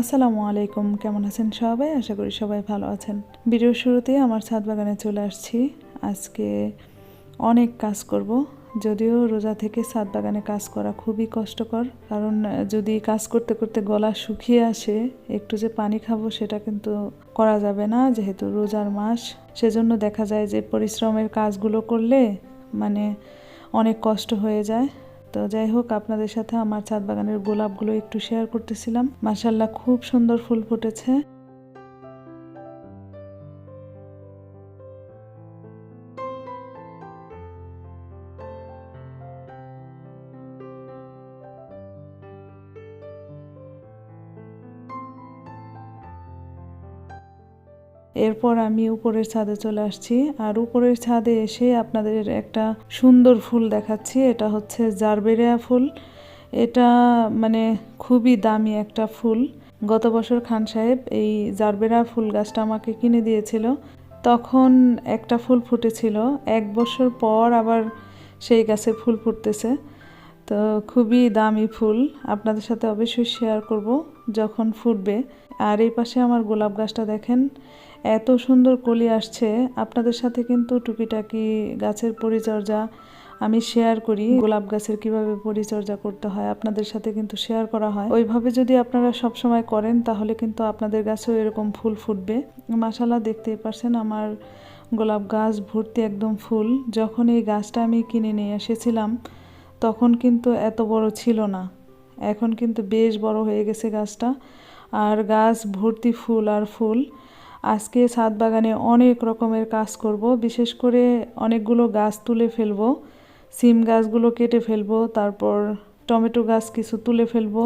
আসসালামু আলাইকুম, কেমন আছেন সবাই? আশা করি সবাই ভালো আছেন। ভিডিওর শুরুতেই আমার ছাদ বাগানে চলে আসছি। আজকে অনেক কাজ করব। যদিও রোজা থেকে ছাদ বাগানে কাজ করা খুবই কষ্টকর। কারণ যদি কাজ করতে করতে গলা শুকিয়ে আসে, একটু যে পানি খাব সেটা কিন্তু করা যাবে না, যেহেতু রোজার মাস। সেজন্য দেখা যায় যে পরিশ্রমের কাজগুলো করলে মানে অনেক কষ্ট হয়ে যায়। তো যাই হোক, আপনাদের সাথে আমার ছাদ বাগানের গোলাপগুলো একটু শেয়ার করতেছিলাম। মাসাল্লাহ খুব সুন্দর ফুল ফুটেছে। এরপর আমি উপরের ছাদে চলে আসছি আর উপরের ছাদে এসে আপনাদের একটা সুন্দর ফুল দেখাচ্ছি। এটা হচ্ছে জারবেরিয়া ফুল। এটা মানে খুবই দামি একটা ফুল। গত বছর খান সাহেব এই জারবেরা ফুল গাছটা আমাকে কিনে দিয়েছিল। তখন একটা ফুল ফুটেছিল। এক বছর পর আবার সেই গাছে ফুল ফুটতেছে। তো খুবই দামি ফুল। আপনাদের সাথে অবশ্যই শেয়ার করব যখন ফুটবে। আর এই পাশে আমার গোলাপ গাছটা দেখেন। এত সুন্দর কলি আসছে। আপনাদের সাথে কিন্তু টুকিটাকি গাছের পরিচর্যা আমি শেয়ার করি। গোলাপ গাছের কীভাবে পরিচর্যা করতে হয়, আপনাদের সাথে কিন্তু শেয়ার করা হয়। ওইভাবে যদি আপনারা সব সময় করেন, তাহলে কিন্তু আপনাদের গাছেও এরকম ফুল ফুটবে। মাসালা দেখতেই পারছেন আমার গোলাপ গাছ ভর্তি একদম ফুল। যখন এই গাছটা আমি কিনে নিয়ে এসেছিলাম, তখন কিন্তু এত বড় ছিল না। এখন কিন্তু বেশ বড় হয়ে গেছে গাছটা। আর গাছ ভর্তি ফুল আর ফুল। আজকে ছাদ বাগানে অনেক রকমের কাজ করব। বিশেষ করে অনেকগুলো গাছ তুলে ফেলব, সিম গাছগুলো কেটে ফেলব, তারপর টমেটো গাছ কিছু তুলে ফেলব,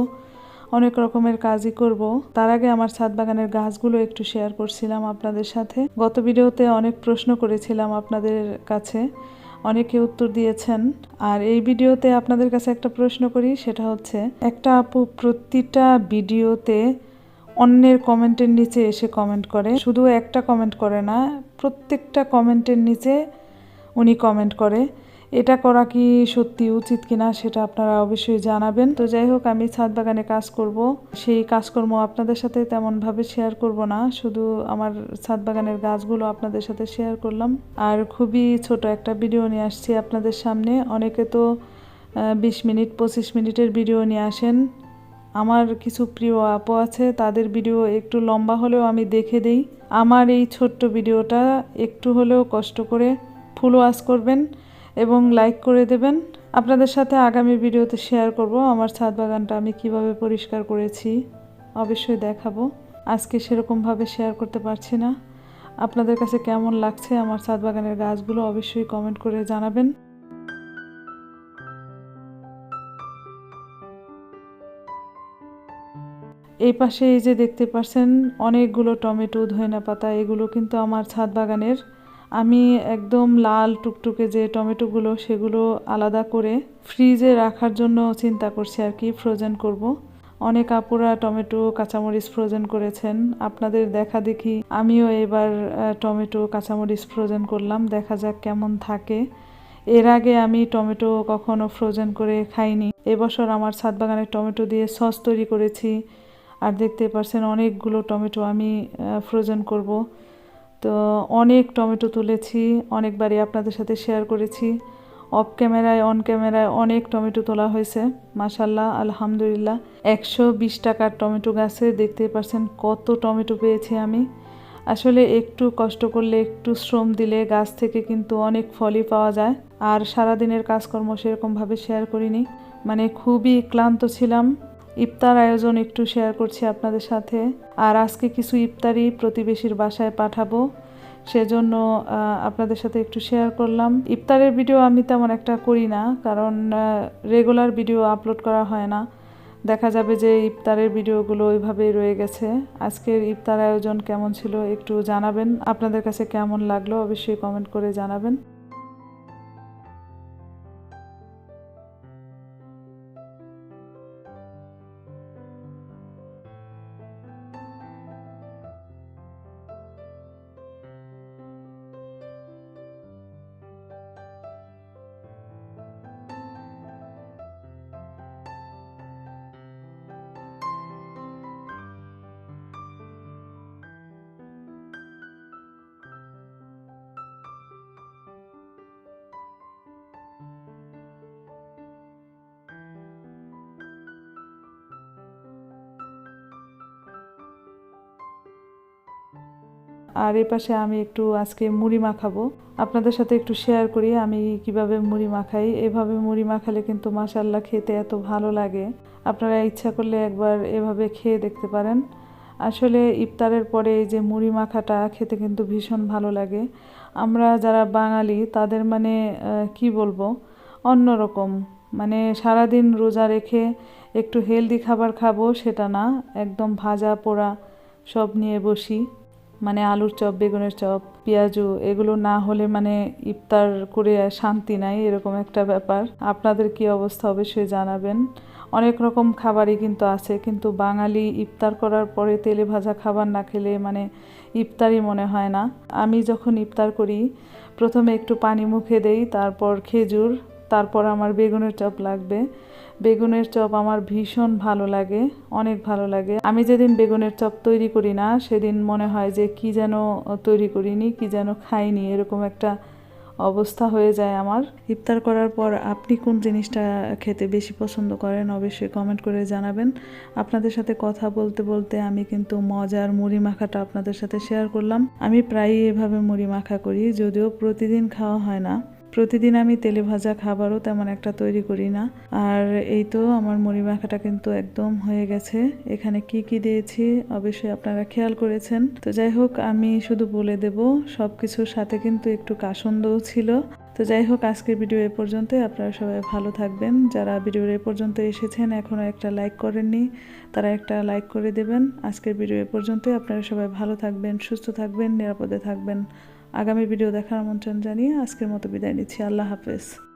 অনেক রকমের কাজই করব। তার আগে আমার ছাদ বাগানের গাছগুলো একটু শেয়ার করছিলাম আপনাদের সাথে। গত ভিডিওতে অনেক প্রশ্ন করেছিলাম আপনাদের কাছে, অনেকে উত্তর দিয়েছেন। আর এই ভিডিওতে আপনাদের কাছে একটা প্রশ্ন করি, সেটা হচ্ছে, একটা আপু প্রতিটা ভিডিওতে অন্যের কমেন্টের নিচে এসে কমেন্ট করে। শুধু একটা কমেন্ট করে না, প্রত্যেকটা কমেন্টের নিচে উনি কমেন্ট করে। এটা করা কি সত্যি উচিত কিনা সেটা আপনারা অবশ্যই জানাবেন। তো যাই হোক, আমি ছাদ বাগানে কাজ করব। সেই কাজকর্ম আপনাদের সাথে তেমনভাবে শেয়ার করব না। শুধু আমার ছাদ বাগানের গাছগুলো আপনাদের সাথে শেয়ার করলাম। আর খুবই ছোট একটা ভিডিও নিয়ে আসছি আপনাদের সামনে। অনেকে তো বিশ মিনিট, পঁচিশ মিনিটের ভিডিও নিয়ে আসেন। আমার কিছু প্রিয় আপু আছে, তাদের ভিডিও একটু লম্বা হলেও আমি দেখে দেই। আমার এই ছোট্ট ভিডিওটা একটু হলেও কষ্ট করে ফুল ওয়াশ করবেন এবং লাইক করে দেবেন। আপনাদের সাথে আগামী ভিডিওতে শেয়ার করব, আমার ছাদ বাগানটা আমি কীভাবে পরিষ্কার করেছি অবশ্যই দেখাবো। আজকে সেরকমভাবে শেয়ার করতে পারছি না। আপনাদের কাছে কেমন লাগছে আমার ছাদ বাগানের গাছগুলো অবশ্যই কমেন্ট করে জানাবেন। এই পাশে এই যে দেখতে পাচ্ছেন অনেকগুলো টমেটো ধইনা পাতা এগুলো কিন্তু আমার ছাদ বাগানের। আমি একদম লাল টুকটুকে যে টমেটোগুলো, সেগুলো আলাদা করে ফ্রিজে রাখার জন্য চিন্তা করছি আর কি ফ্রোজেন করব। অনেক আপুরা টমেটো, কাঁচামরিচ ফ্রোজেন করেছেন। আপনাদের দেখা দেখি, আমিও এবার টমেটো, কাঁচামরিচ ফ্রোজেন করলাম। দেখা যাক কেমন থাকে। এর আগে আমি টমেটো কখনো ফ্রোজেন করে খাইনি। এবছর আমার ছাদ বাগানে টমেটো দিয়ে সস তৈরি করেছি। আর দেখতে পাচ্ছেন অনেকগুলো টমেটো আমি ফ্রোজেন করব। তো অনেক টমেটো তুলেছি, অনেকবারই আপনাদের সাথে শেয়ার করেছি। অফ ক্যামেরায় অন ক্যামেরায় অনেক টমেটো তোলা হয়েছে মাসাল্লাহ আলহামদুলিল্লাহ। একশো বিশ টাকার টমেটো গাছে দেখতে পাচ্ছেন কত টমেটো পেয়েছি আমি। আসলে একটু কষ্ট করলে, একটু শ্রম দিলে গাছ থেকে কিন্তু অনেক ফলই পাওয়া যায়। আর সারাদিনের কাজকর্ম সেরকমভাবে শেয়ার করিনি। মানে খুবই ক্লান্ত ছিলাম। ইফতার আয়োজন একটু শেয়ার করছি আপনাদের সাথে। আর আজকে কিছু ইফতারি প্রতিবেশীর বাসায় পাঠাবো, সেজন্য আপনাদের সাথে একটু শেয়ার করলাম। ইফতারের ভিডিও আমি তেমন একটা করি না, কারণ রেগুলার ভিডিও আপলোড করা হয় না। দেখা যাবে যে ইফতারের ভিডিওগুলো ওইভাবেই রয়ে গেছে। আজকের ইফতার আয়োজন কেমন ছিল একটু জানাবেন। আপনাদের কাছে কেমন লাগল অবশ্যই কমেন্ট করে জানাবেন। আর এ পাশে আমি একটু আজকে মুড়ি মাখাবো। আপনাদের সাথে একটু শেয়ার করি আমি কীভাবে মুড়ি মাখাই। এভাবে মুড়ি মাখালে কিন্তু মাসাল্লাহ খেতে এত ভালো লাগে। আপনারা ইচ্ছা করলে একবার এভাবে খেয়ে দেখতে পারেন। আসলে ইফতারের পরে এই যে মুড়ি মাখাটা খেতে কিন্তু ভীষণ ভালো লাগে। আমরা যারা বাঙালি, তাদের মানে কি বলব? অন্যরকম। মানে সারাদিন রোজা রেখে একটু হেলদি খাবার খাব সেটা না, একদম ভাজা পোড়া সব নিয়ে বসি। মানে আলুর চপ, বেগুনের চপ, পেঁয়াজু, এগুলো না হলে মানে ইফতার করে শান্তি নাই, এরকম একটা ব্যাপার। আপনাদের কি অবস্থা অবশ্যই জানাবেন। অনেক রকম খাবারই কিন্তু আছে, কিন্তু বাঙালি ইফতার করার পরে তেলে ভাজা খাবার না খেলে মানে ইফতারই মনে হয় না। আমি যখন ইফতার করি, প্রথমে একটু পানি মুখে দেই, তারপর খেজুর তারপর আমার বেগুনের চপ লাগবে। বেগুনের চপ আমার ভীষণ ভালো লাগে, অনেক ভালো লাগে। আমি যেদিন বেগুনের চপ তৈরি করি না, সেদিন মনে হয় যে কি যেন তৈরি করিনি, কি যেন খাইনি, এরকম একটা অবস্থা হয়ে যায় আমার। ইফতার করার পর আপনি কোন জিনিসটা খেতে বেশি পছন্দ করেন, অবশ্যই কমেন্ট করে জানাবেন। আপনাদের সাথে কথা বলতে বলতে আমি কিন্তু মজার মুড়ি মাখাটা আপনাদের সাথে শেয়ার করলাম। আমি প্রায়ই এভাবে মুড়ি মাখা করি, যদিও প্রতিদিন খাওয়া হয় না। প্রতিদিন আমি তেলে ভাজা খাবারও তেমন একটা তৈরি করি না। আর এই তো আমার মুড়ি মাখাটা কিন্তু একদম হয়ে গেছে। এখানে কি কি দিয়েছি অবশ্যই আপনারা খেয়াল করেছেন। তো যাই হোক, আমি শুধু বলে দেব সব কিছুর সাথে কিন্তু একটু কাসন্দও ছিল। তো যাই হোক, আজকের ভিডিও এ পর্যন্ত আপনারা সবাই ভালো থাকবেন। যারা ভিডিওর এ পর্যন্ত এসেছেন এখনও একটা লাইক করেননি, তারা একটা লাইক করে দেবেন। আজকের ভিডিও এ পর্যন্ত আপনারা সবাই ভালো থাকবেন, সুস্থ থাকবেন, নিরাপদে থাকবেন। আগামী ভিডিও দেখার আমন্ত্রণ জানিয়ে আজকের মতো বিদায় নিচ্ছি। আল্লাহ হাফেজ।